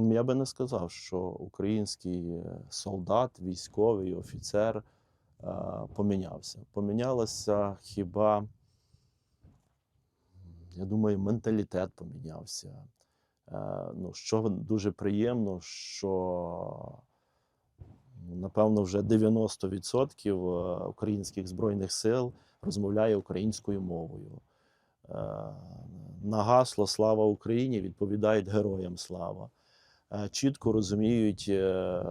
Я би не сказав, що український е, солдат, військовий офіцер е, помінявся. Помінялося хіба, я думаю, менталітет помінявся. Е, Ну, що дуже приємно, що ну, напевно вже 90% українських збройних сил розмовляє українською мовою. Е, На гасло Слава Україні відповідають героям слава. Е, Чітко розуміють, е,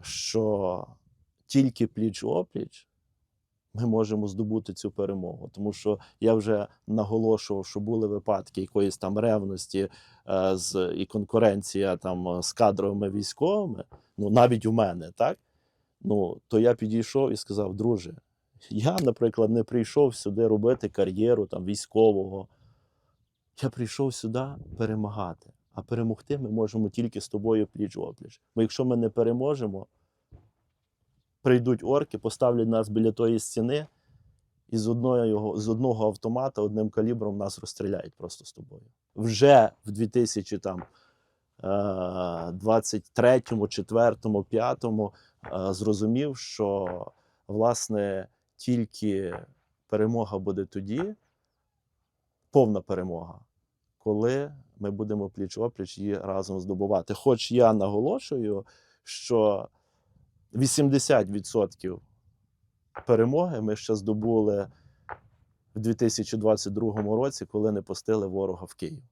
що тільки пліч-опліч ми можемо здобути цю перемогу. Тому що я вже наголошував, що були випадки якоїсь там ревності е, з, і конкуренція там з кадровими військовими, ну навіть у мене, так? Ну, то я підійшов і сказав, друже, я, наприклад, не прийшов сюди робити кар'єру там, військового. Я прийшов сюди перемагати. А перемогти ми можемо тільки з тобою пліч опліч. Бо якщо ми не переможемо, прийдуть орки, поставлять нас біля тої стіни, і з одного, з одного автомата одним калібром нас розстріляють просто з тобою. Вже в 2000 там, е, 23-му, 4-му, 5-му е, зрозумів, що власне тільки перемога буде тоді, повна перемога, коли ми будемо пліч-опліч її разом здобувати. Хоч я наголошую, що 80% перемоги ми ще здобули в 2022 році, коли не пустили ворога в Київ.